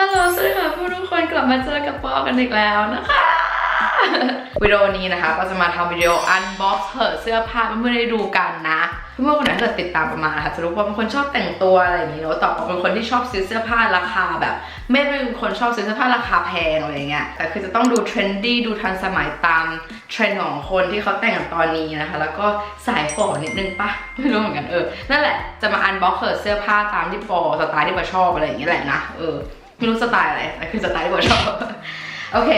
ฮัลโหลสวัสดีค่ะผู้ทุกคนกลับมาเจอกับปอกันอีกแล้วนะคะ วิดีโอนี้นะคะ ก็จะมาทำวิดีโอ unbox เหอะเสื้อผ้าเพื่อนๆได้ดูกันนะเพื่อนๆคนไหนเกิดติดตามประมาณนะคะจะรู้ว่าเป็นคนชอบแต่งตัวอะไรอย่างนี้เนาะต่อเป็นคนที่ชอบซื้อเสื้อผ้าราคาแบบ ไม่เป็นคนชอบซื้อเสื้อผ้าราคาแพงอะไรเงี้ยแต่คือจะต้องดูเทรนดี้ดูทันสมัยตามเทรนด์ของคนที่เขาแต่งตอนนี้นะคะ แล้วก็สายฝอนิดนึงปะไม่รู้เหมือนกันเออนั่นแหละจะมา unbox เหอะเสื้อผ้าตามที่ปอสไตล์ที่ปอชอบอะไรอย่างเงี้ยแหละนะเออ ไม่รู้สไตล์อะไรแต่คือสไตล์ที่ผมชอบโอเค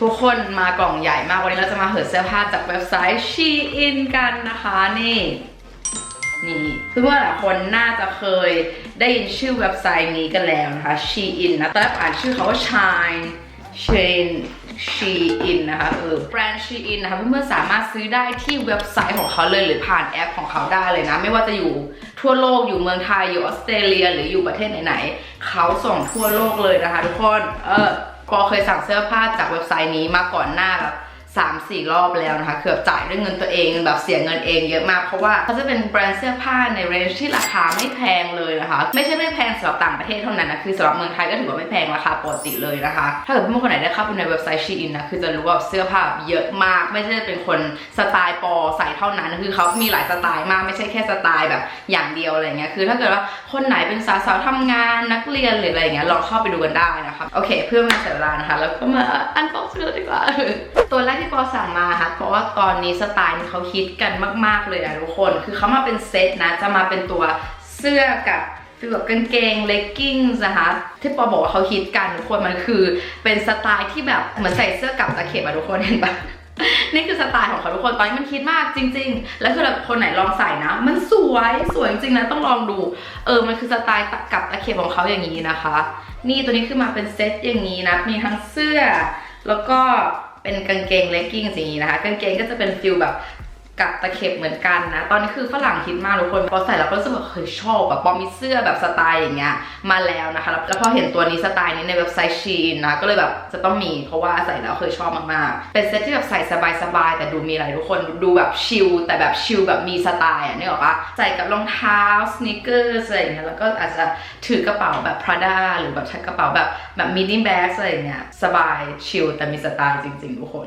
ทุกคนมากล่องใหญ่มากวันนี้เราจะมาเหิดเสื้อผ้าจากเว็บไซต์ Shein กันนะคะนี่นี่เพื่อนๆหลายคนน่าจะเคยได้ยินชื่อเว็บไซต์นี้กันแล้วนะคะ Shein นะตอนแรกอ่านชื่อเขาว่า Shine Shein นะคะเออแบรนด์ Shein นะคะเพื่อนๆสามารถซื้อได้ที่เว็บไซต์ของเขาเลยหรือผ่านแอปของเขาได้เลยนะ ไม่ว่าจะอยู่ทั่วโลกอยู่เมืองไทยอยู่ออสเตรเลีย หรืออยู่ประเทศไหนๆเขาส่งทั่วโลกเลยนะคะ ทุกคนเออปอเคยสั่งเสื้อผ้าจากเว็บไซต์นี้มาก่อนหน้าแบบ สามสี่รอบแล้วนะคะ เกือบจ่ายด้วยเงินตัวเองแบบเสียเงินเองเยอะมาก เพราะว่าเขาจะเป็นแบรนด์เสื้อผ้าในเรนจ์ที่ราคาไม่แพงเลยนะคะ ไม่ใช่ไม่แพงสำหรับต่างประเทศเท่านั้นนะคือสำหรับเมืองไทยก็ถือว่าไม่แพงราคาปกติเลยนะคะ ถ้าเกิดเพื่อนๆคนไหนได้เข้าไปในเว็บไซต์ชีอินนะคือจะรู้ว่าเสื้อผ้าเยอะมาก ไม่ใช่เป็นคนสไตล์ปอใส่เท่านั้น คือเขามีหลายสไตล์มากไม่ใช่แค่สไตล์แบบอย่างเดียวอะไรเงี้ยคือถ้าเกิดว่าคนไหนเป็นสาวๆทำงานนักเรียนหรืออะไรเงี้ยลองเข้าไปดูกันได้นะคะโอเค เพื่อไมาเสียเวลานะคะ แล้วก็มาอันบ็อกซ์กันเลยดีกว่าตัวแรกที่ปอสั่งมาค่ะ เพราะว่าตอนนี้สไตล์นี้เขาฮิตกันมาก ๆ เลยอะทุกคน คือเขามาเป็นเซตนะ จะมาเป็นตัวเสื้อกับฟีลแบบกางเกงเลกกิ้งนะคะที่ปอบอกว่าเขาฮิตกันทุกคนมันคือเป็นสไตล์ที่แบบเหมือนใส่เสื้อกับตะเข็บอะทุกคนเห็นปะนี่คือสไตล์ของเขาทุกคนตอนนี้มันคิดมากจริง ๆ แล้วคือแบบคนไหนลองใส่นะ มันสวยสวยจริงๆนะต้องลองดู เออมันคือสไตล์กับตะเข็บของเขาอย่างนี้นะคะ นี่ตัวนี้คือมาเป็นเซตอย่างนี้นะมีทั้งเสื้อ แล้วก็ เป็นกางเกงเลกกิ้งสีนี้นะคะ กางเกงก็จะเป็นฟิลแบบ กับตะเข็บเหมือนกันนะ ตอนนี้คือฝรั่งฮิตมากทุกคนพอใส่แล้วก็รู้สึกว่าเฮ้ยชอบแบบพอมีเสื้อแบบสไตล์อย่างเงี้ยมาแล้วนะคะ แล้วพอเห็นตัวนี้สไตล์นี้ในเว็บไซต์ชีนนะ ก็เลยแบบจะต้องมีเพราะว่าใส่แล้วเคยชอบมากๆ เป็นเซ็ตที่แบบใส่สบายๆ แต่ดูมีอะไรทุกคนดูแบบชิลแต่แบบชิลแบบมีสไตล์อะนึกออกปะใส่กับรองเท้าสเน e เกอร์อะไรอย่างเงี้ยแล้วก็อาจจะถือกระเป๋าแบบ Prada หรือแบบใช้กระเป๋าแบบแบบมินิแบ็กอะไรอย่างเงี้ยสบายชิลแต่มีสไตล์จริงๆทุกคน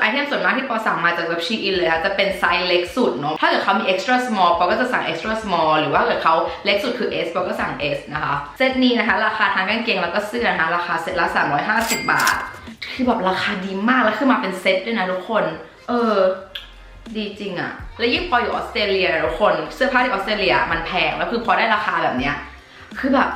ไอเทมส่วนมากที่ปอสั่งมาจากเว็บชีอินเลยค่ะจะเป็นไซส์เล็กสุดเนาะถ้าเกิดเขามี extra small ปอก็จะสั่ง extra small หรือว่าเกิดเขาเล็กสุดคือ S ปอก็สั่ง S นะคะ เซตนี้นะคะ ราคาทั้งกางเกงแล้วก็เสื้อนะคะราคาเซตละ 350 บาท คือแบบราคาดีมากแล้วคือมาเป็นเซตด้วยนะทุกคน เออดีจริงอะแล้วยิ่งพออยู่ออสเตรเลียทุกคน เสื้อผ้าที่ออสเตรเลียมันแพงแล้วคือพอได้ราคาแบบเนี้ยคือแบบ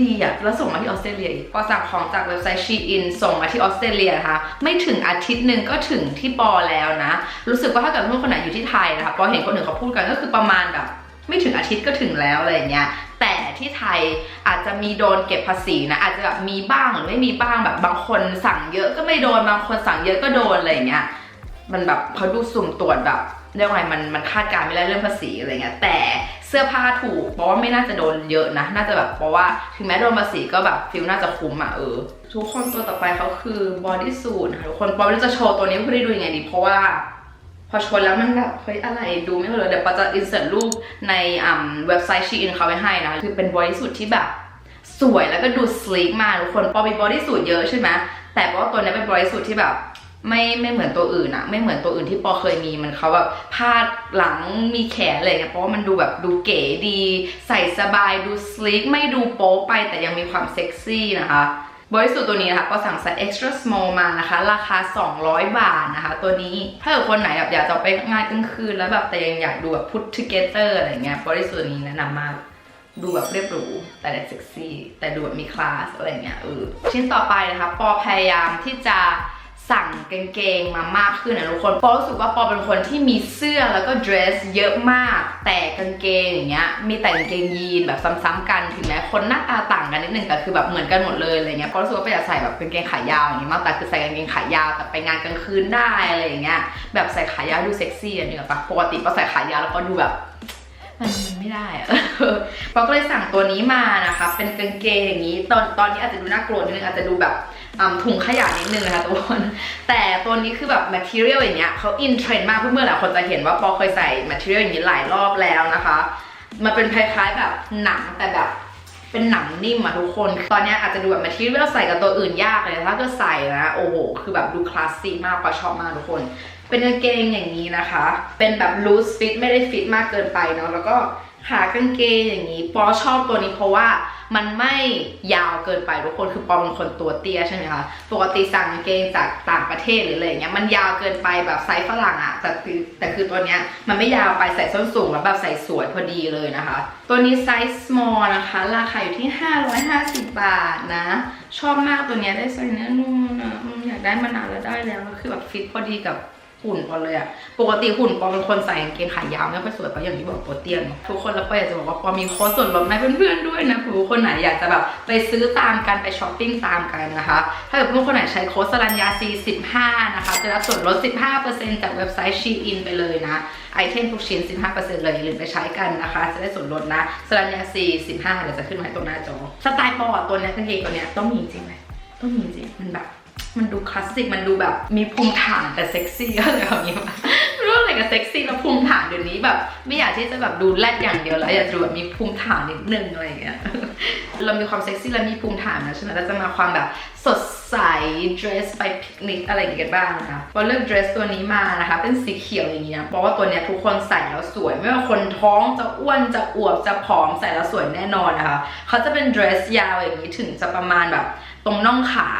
ดีอะแล้วส่งมาที่ออสเตรเลียอีกปอสั่งของจากเว็บไซต์ Shein ส่งมาที่ออสเตรเลียนะคะไม่ถึงอาทิตย์หนึ่งก็ถึงที่ปอแล้วนะ รู้สึกว่าถ้าเกิดเพื่อนคนไหนอยู่ที่ไทยนะคะปอเห็นคนอื่นเขาพูดกันก็คือประมาณแบบไม่ถึงอาทิตย์ก็ถึงแล้วอะไรอย่างเงี้ยแต่ที่ไทยอาจจะมีโดนเก็บภาษีนะอาจจะแบบมีบ้างหรือไม่มีบ้างแบบบางคนสั่งเยอะก็ไม่โดนบางคนสั่งเยอะก็โดนอะไรอย่างเงี้ยมันแบบเขาดูสุ่มตรวจแบบ เรียกว่าไงมันมันคาดการไม่ได้เรื่องภาษีอะไรเงี้ยแต่เสื้อผ้าถูกเพราะว่าไม่น่าจะโดนเยอะนะ น่าจะแบบเพราะว่าถึงแม้โดนภาษีก็แบบฟิลน่าจะคุ้มอะเออ ทุกคนตัวต่อไปเขาคือบอดี้สูทนะคะทุกคนปอมจะโชว์ตัวนี้เพื่อได้ดูยังไงดี เพราะว่า พอชนแล้วมันแบบเฮ้ยอะไรดูไม่เลยเดี๋ยวปอจะอินเสิร์ตรูปในอ่าเว็บไซต์ชีอินเขาไว้ให้นะคือเป็นบอดี้สูทที่แบบสวยแล้วก็ดูสลีกมากทุกคนปอมีบอดี้สูทเยอะใช่ไหมแต่ว่าตัวนี้เป็นบอดี้สูทที่แบบ ไม่ไม่เหมือนตัวอื่นอะไม่เหมือนตัวอื่นที่ปอเคยมีมันเขาแบบพาดหลังมีแขนอะไรเงี้ยเพราะว่ามันดูแบบดูเก๋ดี ใส่สบายดูสลีกไม่ดูโป๊ไปแต่ยังมีความเซ็กซี่นะคะบริสุทธิ์ตัวนี้นะคะก็สั่งไซส์ extra small มานะคะ ราคา 200 บาทนะคะ ตัวนี้ถ้าเกิดคนไหนแบบอยากจะไปงานกลางคืนแล้วแบบแต่ยังอยากดูแบบ put together อะไรเงี้ยบริสุทธิ์ตัวนี้แนะนำมากดูแบบเรียบหรูแต่ได้เซ็กซี่ แต่ดูแบบมีคลาสอะไรเงี้ยเออชิ้นต่อไปนะคะ ปอพยายามที่จะ สั่งกางเกงมามากขึ้นนะทุกคนปอรู้สึกว่าปอเป็นคนที่มีเสื้อแล้วก็เดรสเยอะมาก แต่กางเกงอย่างเงี้ยมีแต่กางเกงยีนแบบซ้ำๆกันถึงแม้คนหน้าตาต่างกันนิดนึงแต่คือแบบเหมือนกันหมดเลยอะไรเงี้ยปอรู้สึกว่าปออยากใส่แบบกางเกงขายาวอย่างเงี้ยมากแต่คือใส่กางเกงขายาวแต่ไปงานกลางคืนได้อะไรอย่างเงี้ยแบบใส่ขายาวดูเซ็กซี่อันนี้ปะปกติปอใส่ขายาวแล้วก็ดูแบบมันไม่ได้อะปอก็เลยสั่งตัวนี้มานะคะ เป็นกางเกงอย่างนี้ ตอนตอนนี้อาจจะดูน่ากลัวนิดนึงอาจจะดูแบบ ถุงขยะนิดนึงนะคะทุกคน แต่ตัวนี้คือแบบ material อย่างเงี้ยเขาอินเทรนด์มากเพื่อนๆหลายคนจะเห็นว่าปอเคยใส่ material อย่างนี้หลายรอบแล้วนะคะ มันเป็นคล้ายๆแบบหนังแต่แบบเป็นหนังนิ่มอะทุกคน ตอนเนี้ยอาจจะดูแบบมาที่เลือกใส่กับตัวอื่นยากเลย ถ้าเกิดใส่นะ โอ้โห คือแบบดูคลาสสิกมากปอชอบมากทุกคน เป็นกางเกงอย่างนี้นะคะ เป็นแบบ loose fit ไม่ได้ฟิตมากเกินไปเนาะ แล้วก็ ขากางเกงอย่างนี้ปอชอบตัวนี้เพราะว่ามันไม่ยาวเกินไปทุกคนคือปอเป็นคนตัวเตี้ยใช่ไหมคะปกติสั่งกางเกงจากต่างประเทศหรืออะไรเงี้ยมันยาวเกินไปแบบไซส์ฝรั่งอะแต่คือแต่คือตัวเนี้ยมันไม่ยาวไปใส่ส้นสูงแล้วแบบใส่สวยพอดีเลยนะคะ ตัวนี้ไซส์ small นะคะ ราคาอยู่ที่ 550 บาทนะ ชอบมากตัวเนี้ยได้ใส่เนื้อนุ่มนะอยากได้มานานแล้วได้แล้วคือแบบฟิตพอดีกับ หุ่นปอเลยอะปกติหุ่นปอเป็นคนใส่กางเกงขายาวไม่ค่อยสวยเพราะอย่างที่บอกปอเตียนทุกคนแล้วปออยากจะบอกว่าปอมีโค้ดส่วนลดให้เพื่อนๆด้วยนะผื่อคนไหนอยากจะแบบไปซื้อตามกันไปช้อปปิ้งตามกันนะคะ ถ้าเกิดเพื่อนคนไหนใช้โค้ดสรัญญา C15 นะคะ จะรับส่วนลด 15%จากเว็บไซต์ Shein ไปเลยนะ ไอเทมทุกชิ้น 15%เลยอย่าลืมไปใช้กันนะคะ จะได้ส่วนลดนะสรัญญา C15 เดี๋ยวจะขึ้นมาให้ตรงหน้าจอสไตล์ปออะตัวเนี้ยกางเกงตัวเนี้ยต้องมีจริงไหมต้องมีจริงมันแบบ มันดูคลาสสิก มันดูแบบมีภูมิฐานแต่เซ็กซี่อะไรแบบนี้รู้อะไรกับเซ็กซี่แล้วภูมิฐานเดี๋ยวนี้แบบ ไม่อยากที่จะแบบดูแรดอย่างเดียวแล้วอยากจะดูแบบมีภูมิฐานนิดนึงอะไรอย่างเงี้ยเรามีความเซ็กซี่และมีภูมิฐานนะฉะนั้นเราจะมาความแบบสดใส dress ไปพิกนิกอะไรอย่างเงี้ยกันบ้างนะคะพอเลือก dress ตัวนี้มานะคะ เป็นสีเขียวอย่างเงี้ยเพราะว่าตัวเนี้ยทุกคนใส่แล้วสวย ไม่ว่าคนท้องจะอ้วนจะอวบจะผอมใส่แล้วสวยแน่นอนนะคะเขาจะเป็น dress ยาวอย่างนี้ถึงจะประมาณแบบ ตรงน่องขา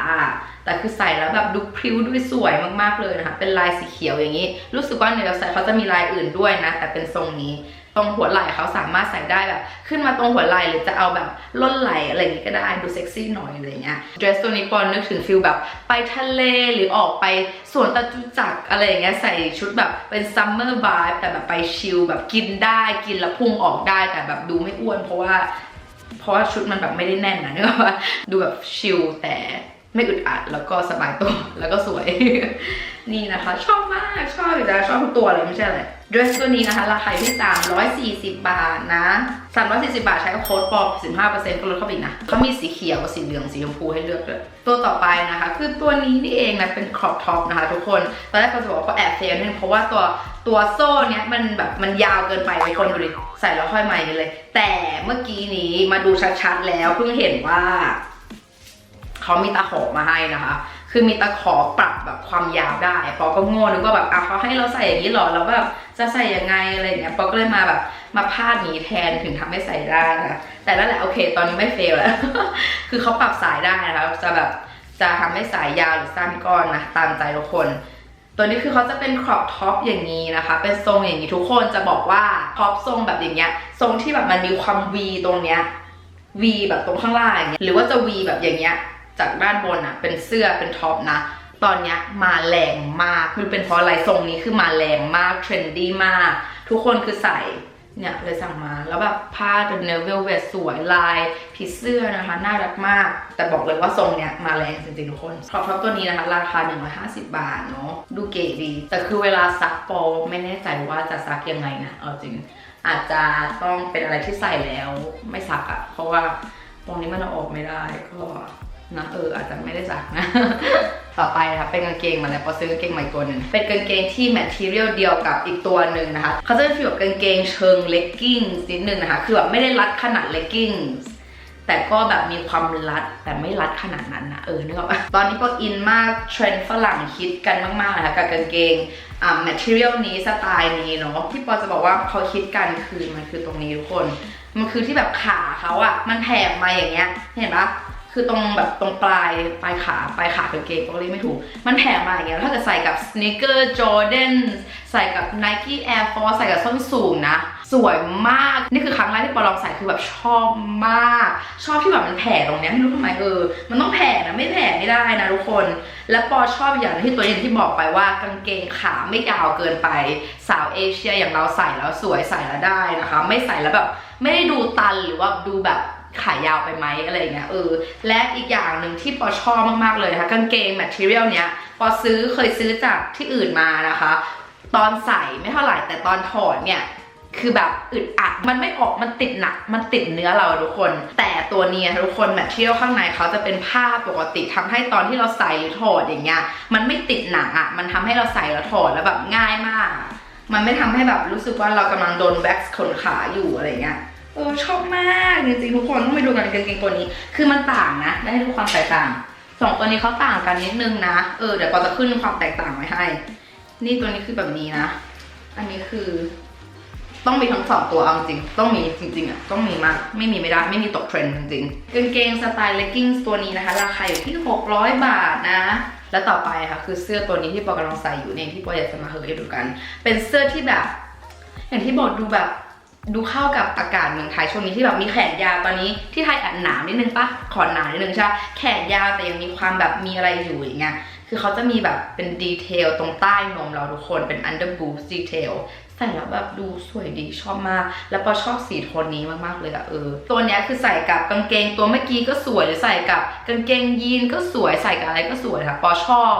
แต่คือใส่แล้วแบบดูพริ้วด้วยสวยมากๆเลยนะคะ เป็นลายสีเขียวอย่างนี้ รู้สึกว่าในเว็บไซต์เขาจะมีลายอื่นด้วยนะ แต่เป็นทรงนี้ ตรงหัวไหล่เขาสามารถใส่ได้แบบ ขึ้นมาตรงหัวไหล่หรือจะเอาแบบล่นไหล่อะไรอย่างงี้ก็ได้ ดูเซ็กซี่หน่อยอะไรเงี้ย dress ตัวนี้ปอนนึกถึงฟิลแบบไปทะเลหรือออกไปสวนตะจุจักรอะไรอย่างเงี้ย ใส่ชุดแบบเป็น summer vibe แต่แบบไปชิลแบบกินได้ กินแล้วพุงออกได้ แต่แบบดูไม่อ้วนเพราะว่า เพราะว่าชุดมันแบบไม่ได้แน่นนะเนกอะว่าดูแบบชิลแต่ไม่อึดอัดแล้วก็สบายตัวแล้วก็สวย นี่นะคะ ชอบมากชอบอยู่แล้วชอบทุกตัวเลยไม่ใช่อะไร dress ตัวนี้นะคะราคาอยู่ที่ 340 บาทนะ340 บาทใช้โค้ดปอก15%ก็ลดเข้าไปอีกนะเขามีสีเขียวสีเหลืองสีชมพูให้เลือกด้วยตัวต่อไปนะคะ คือตัวนี้นี่เองนะเป็น crop top นะคะ ทุกคนตอนแรกก็จะบอกว่าก็แอบเฟลนเพราะว่าตัว ตัวโซ่เนี้ยมันแบบมันยาวเกินไปทุกคนดูดิใส่แล้วค่อยใหม่เลย แต่เมื่อกี้นี้มาดูชัดๆแล้วเพิ่งเห็นว่าเขามีตะขอมาให้นะคะ คือมีตะขอปรับแบบความยาวได้ปอก็โง่นึกว่าแบบอะเขาให้เราใส่อย่างนี้หรอแล้วแบบจะใส่ยังไงอะไรเงี้ยปอก็เลยมาแบบมาพาดหนีแทนถึงทำให้ใส่ได้นะแต่นั่นแหละโอเค ตอนนี้ไม่เฟลแล้ว คือเขาปรับสายได้นะคะจะแบบจะทำให้สายยาวหรือสั้นก็นะตามใจทุกคน ตัวนี้คือเขาจะเป็นครอปท็อปอย่างนี้นะคะ เป็นทรงอย่างนี้ทุกคนจะบอกว่าท็อปทรงแบบอย่างเงี้ย ทรงที่แบบมันมีความ V ตรงเนี้ย V แบบตรงข้างล่างอย่างเงี้ยหรือว่าจะ V แบบอย่างเงี้ยจากด้านบนอะเป็นเสื้อเป็นท็อปนะตอนเนี้ยมาแรงมาก มันเป็นเพราะอะไรทรงนี้คือมาแรงมากเทรนดี้มาก ทุกคนคือใส่ เนี่ยเลยสั่งมา แล้วแบบผ้าเป็นเนื้อเวลเวทสวยลายผีเสื้อนะคะน่ารักมาก แต่บอกเลยว่าทรงเนี้ยมาแรงจริงๆทุกคนครอปท็อปตัวนี้นะคะ ราคา 150 บาทเนาะดูเก๋ดี แต่คือเวลาซักปอไม่แน่ใจว่าจะซักยังไงนะเอาจริง อาจจะต้องเป็นอะไรที่ใส่แล้วไม่ซักอะเพราะว่าตรงนี้มันเอาออกไม่ได้ก็นะเอออาจจะไม่ได้ซักนะ ต่อไปนะคะเป็นกางเกงมาแล้วพอซื้อกางเกงใหม่ตัวหนึ่งเป็นกางเกงที่แมทเทียลเดียวกับอีกตัวหนึ่งนะคะเขาจะเป็นฟีลแบบกางเกงเชิงเลกกิ้งนิดนึงนะคะคือแบบไม่ได้รัดขนาดเลกกิ้งแต่ก็แบบมีความรัดแต่ไม่รัดขนาดนั้นนะเออนึกออกปะตอนนี้พวกอินมากเทรนด์ฝรั่งฮิตกันมากๆนะคะกับกางเกงอ่าแมทเทียลนี้สไตล์นี้เนาะที่ปอจะบอกว่าเขาคิดกันคือมันคือตรงนี้ทุกคน มันคือที่แบบขาเขาอะมันแถบมาอย่างเงี้ยเห็นปะ คือตรงแบบตรงปลายปลายขาปลายขากางเกงก็เรียกไม่ถูก มันแถมมาอย่างเงี้ยถ้าเกิดใส่กับสเนคเกอร์จอร์แดนใส่กับ Nike Air Force ใส่กับส้นสูงนะ สวยมาก นี่คือครั้งแรกที่ปอลองใส่คือแบบชอบมาก ชอบที่แบบมันแผ่ตรงเนี้ยไม่รู้ทำไมเออ มันต้องแผ่นะไม่แผ่ไม่ได้นะทุกคน และปอชอบอย่างที่ตัวเองที่บอกไปว่ากางเกงขาไม่ยาวเกินไป สาวเอเชียอย่างเราใส่แล้วสวยใส่แล้วได้นะคะ ไม่ใส่แล้วแบบไม่ได้ดูตันหรือว่าดูแบบ ขายาวไปไหมอะไรเงี้ยเออและอีกอย่างหนึ่งที่ปอชอบมาก ๆ เลยนะคะกางเกงแมทเทียลเนี้ยปอซื้อเคยซื้อจากที่อื่นมานะคะ ตอนใส่ไม่เท่าไหร่แต่ตอนถอดเนี่ยคือแบบอึดอัดมันไม่ออกมันติดหนัก มันติดเนื้อเราทุกคน แต่ตัวเนี้ยทุกคนแมทเทียลข้างในเขาจะเป็นผ้าปกติทำให้ตอนที่เราใส่หรือถอดอย่างเงี้ยมันไม่ติดหนังอะ่ะมันทำให้เราใส่แล้วถอดแล้วแบบง่ายมาก มันไม่ทำให้แบบรู้สึกว่าเรากำลังโดนแว็กซ์ขนขาอยู่อะไรเงี้ย ออชอบมากจริงๆทุกคนต้องไปดูกันกางเกงตัวนี้ คือมันต่างนะได้ให้ดูความแตกต่างสองตัวนี้เขาต่างกันนิดนึงนะเออเดี๋ยวปอจะขึ้นความแตกต่างไว้ให้ นี่ตัวนี้คือแบบนี้นะ อันนี้คือ ต้องมีทั้งสองตัวเอาจริงต้องมีจริงๆอะต้องมีมากไม่มีไม่ได้ไม่มีตกเทรนด์จริงๆกางเกงสไตล์เลกกิ้งตัวนี้นะคะ ราคาอยู่ที่ 600 บาทนะและต่อไปค่ะคือเสื้อตัวนี้ที่ปอกำลังใส่อยู่เนี่ยที่ปออยากจะมาเฮให้ดูกัน เป็นเสื้อที่แบบ อย่างที่บอกดูแบบ ดูเข้ากับอากาศเมืองไทยช่วงนี้ที่แบบมีแขนยาวตอนนี้ที่ไทยอัดหนาวนิดนึงปะขอหนาวนิดนึงใช่แขนยาวแต่ยังมีความแบบมีอะไรอยู่อย่างเงี้ยคือเขาจะมีแบบเป็นดีเทลตรงใต้นมเราทุกคนเป็น under boost detail ใส่แล้วแบบดูสวยดีชอบมาก แล้วปอชอบสีโทนนี้มากๆเลยอะเออ ตัวเนี้ยคือใส่กับกางเกงตัวเมื่อกี้ก็สวยหรือใส่กับกางเกงยีนก็สวยใส่กับอะไรก็สวยค่ะปอชอบ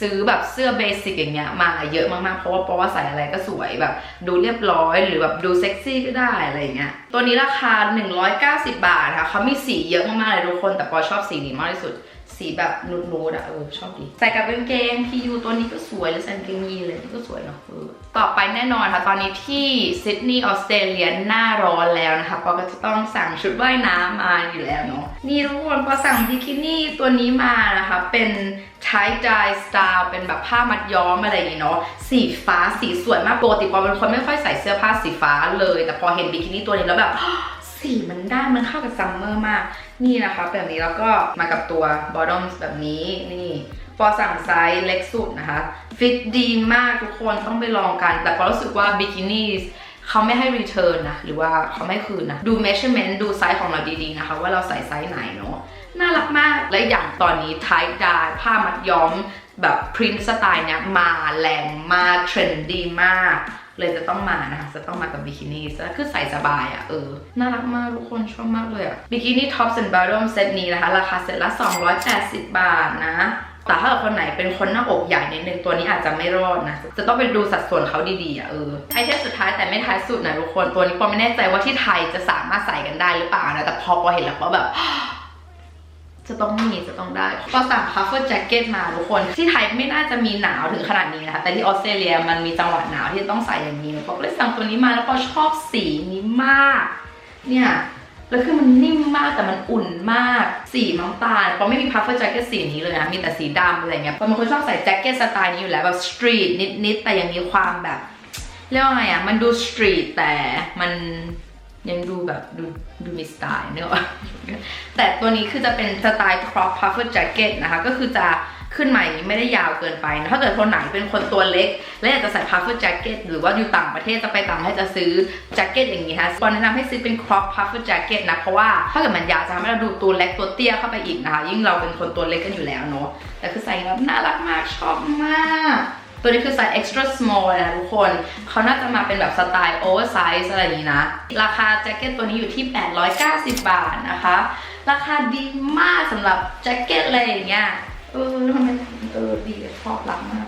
ซื้อแบบเสื้อเบสิกอย่างเงี้ยมาเยอะมากๆ เพราะว่าเพราะว่าใส่อะไรก็สวยแบบ ดูเรียบร้อยหรือแบบดูเซ็กซี่ก็ได้อะไรอย่างเงี้ยตัวนี้ราคา 190 บาทค่ะเขามีสีเยอะมากๆเลยทุกคนแต่ปอชอบสีนี้มากที่สุด สีแบบนูดๆอะเออชอบดี ใส่กับกางเกง PU ตัวนี้ก็สวยหรือใส่กางเกงยีนเลยนี่ก็สวยเนาะเออต่อไปแน่นอนค่ะ ตอนนี้ที่ซิดนีย์ออสเตรเลียหน้าร้อนแล้วนะคะปอก็จะต้องสั่งชุดว่ายน้ำมาอยู่แล้วเนาะนี่ทุกคนพอสั่งบิกินี่ตัวนี้มานะคะ เป็น tie dye style เป็นแบบผ้ามัดย้อมอะไรอย่างงี้เนาะสีฟ้าสีสวยมากปกติปอเป็นคนไม่ค่อยใส่เสื้อผ้าสีฟ้าเลย แต่พอเห็นบิกินี่ตัวนี้แล้วแบบสีมันได้มันเข้ากับซัมเมอร์มาก นี่นะคะแบบนี้แล้วก็มากับตัว bottoms แบบนี้นี่ปอสั่งไซส์เล็กสุดนะคะ ฟิตดีมากทุกคนต้องไปลองกัน แต่ปอรู้สึกว่าบิกินี่เขาไม่ให้ return นนะ หรือว่าเขาไม่คืนนะ ดู measurement ดูไซส์ของเราดีๆนะคะ ว่าเราใส่ไซส์ไหนเนาะน่ารักมากและอย่างตอนนี้ไทดายผ้ามัดย้อมแบบพรินสไตล์เนี้ยมาแรงมากเทรนดีมาก เลยจะต้องมานะคะ จะต้องมากับบิกินี่แล้วคือใส่สบายอะ่ะเออ น่ารักมากทุกคนชอบมากเลยอะ่ะบิกินี่ท็อปส์แอนด์บอททอมเซตนี้นะคะ ราคาเซตละ 280 บาทนะแต่ถ้าเกิดคนไหนเป็นคนหน้าอกใหญ่นิดนึงตัวนี้อาจจะไม่รอดนะ จะต้องไปดูสัดส่วนเขาดีๆอะเออไอเทมสุดท้ายแต่ไม่ท้ายสุดนะทุกคนตัวนี้ปอไม่แน่ใจว่าที่ไทยจะสามารถใส่กันได้หรือเปล่านะแต่พอปอเห็นแล้วปอแบบ จะต้องมีจะต้องได้ก็สั่งคัฟเฟอร์แจ็คเก็ตมาทุกคน ที่ไทยไม่น่าจะมีหนาวถึงขนาดนี้นะคะ แต่ที่ออสเตรเลียมันมีจังหวัดหนาวที่ต้องใส่อย่างนี้ปอก็เลยสั่งตัวนี้มาแล้วปอชอบสีนี้มาก เนี่ยแล้วคือมันนิ่มมากแต่มันอุ่นมาก สีน้ำตาลปอไม่มีพัฟเฟอร์แจ็คเก็ตสีนี้เลยนะ มีแต่สีดำอะไรเงี้ยปอเป็นคนชอบใส่แจ็คเก็ตสไตล์นี้อยู่แล้วแบบสตรีทนิดๆแต่ยังมีความแบบ เรียกว่าไงอะ มันดูสตรีทแต่มัน ยังดูแบบดูดูมีสไตล์เนอะแต่ตัวนี้คือจะเป็นสไตล์ crop puffer jacket นะคะ ก็คือจะขึ้นมาอย่างนี้ไม่ได้ยาวเกินไปนะถ้าเกิดคนไหนเป็นคนตัวเล็ก และอยากจะใส่ puffer jacket หรือว่าอยู่ต่างประเทศจะไปต่างประเทศจะซื้อแจ็คเก็ตอย่างนี้ค่ะปอนแนะนำให้ซื้อเป็น crop puffer jacket นะ เพราะว่าถ้าเกิดมันยาวจะทำให้เราดูตัวเล็กตัวเตี้ยเข้าไปอีกนะคะ ยิ่งเราเป็นคนตัวเล็กกันอยู่แล้วเนาะแต่คือใส่แล้วน่ารักมากชอบมาก ตัวนี้คือไซส์ extra small นะทุกคน เขาน่าจะมาเป็นแบบสไตล์ oversize อะไรอย่างนี้นะ ราคาแจ็คเก็ตตัวนี้อยู่ที่ 890 บาทนะคะ ราคาดีมากสำหรับแจ็คเก็ตอะไรอย่างเงี้ย เออทำไมเออดีชอบรักมาก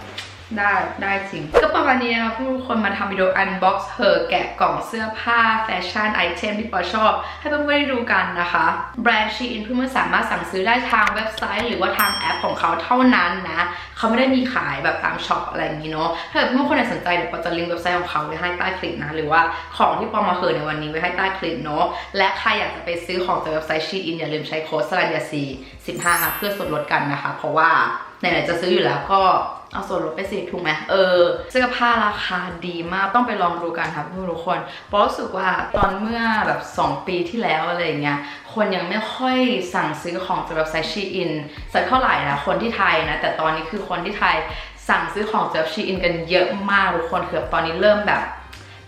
ได้ได้จริง ก็ประมาณนี้นะคะทุกคนมาทำวิดีโอ unbox เหอแกะกล่องเสื้อผ้าแฟชั่นไอเทมที่ปอชอบ ให้เพื่อนๆได้ดูกันนะคะ แบรนด์ชีอินเพื่อนๆสามารถสั่งซื้อได้ทางเว็บไซต์ หรือว่าทางแอปของเขาเท่านั้นนะ เขาไม่ได้มีขายแบบตามช็อปอะไรอย่างนี้เนาะถ้าเกิดเพื่อนๆคนไหนสนใจเดี๋ยวปอจะลิงก์เว็บไซต์ของเขาไว้ให้ใต้คลิปนะหรือว่าของที่ปอมาเหอในวันนี้ไว้ให้ใต้คลิปเนาะและใครอยากจะไปซื้อของจากเว็บไซต์ชีอินอย่าลืมใช้โค้ดสลันยาซี15เพื่อส่วนลดกันนะคะ เพราะว่าไหนๆจะซื้ออยู่แล้วก็ เอาส่วนลดไปสิถูกไหมเออเสื้อผ้าราคาดีมากต้องไปลองดูกันค่ะทุกคนเพราะรู้สึกว่าตอนเมื่อแบบ 2 ปีที่แล้วอะไรอย่างเงี้ยคนยังไม่ค่อยสั่งซื้อของจากเว็บไซชีอินสักเท่าไหร่นะคนที่ไทยนะ แต่ตอนนี้คือคนที่ไทยสั่งซื้อของจากชีอินกันเยอะมากทุกคนคือบตอนนี้เริ่มแบบ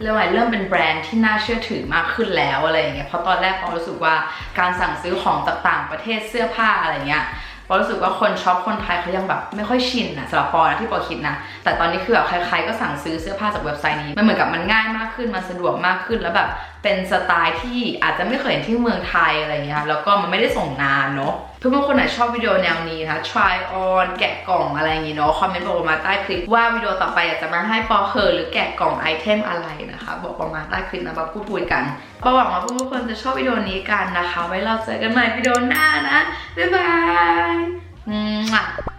เรื่องอะไรเริ่มเป็นแบรนด์ที่น่าเชื่อถือมากขึ้นแล้วอะไรอย่างเงี้ยเพราะตอนแรกเรารู้สึกว่าการสั่งซื้อของจากต่างประเทศเสื้อผ้าอะไรเงี้ย ปอรู้สึกว่าคนช็อปคนไทยเขายังแบบไม่ค่อยชินนะสำหรับปอนะที่ปอคิดนะ แต่ตอนนี้คือแบบใครๆก็สั่งซื้อเสื้อผ้าจากเว็บไซต์นี้ มันเหมือนกับมันง่ายมากขึ้น มันสะดวกมากขึ้น แล้วแบบเป็นสไตล์ที่อาจจะไม่เคยเห็นที่เมืองไทยอะไรเงี้ย แล้วก็มันไม่ได้ส่งนานเนาะ เพื่อนๆคนไหนชอบวิดีโอแนวนี้นะคะ try on แกะกล่องอะไรอย่างงี้เนาะ คอมเมนต์บอกมาใต้คลิปว่าวิดีโอต่อไปอยากจะมาให้ปอเหอหรือแกะกล่องไอเทมอะไรนะคะ บอกประมาณใต้คลิปนะมาพูดคุยกันปอหวังว่าเพื่อนๆคนจะชอบวิดีโอนี้กันนะคะ ไว้เราเจอกันใหม่วิดีโอหน้านะ บ๊ายบาย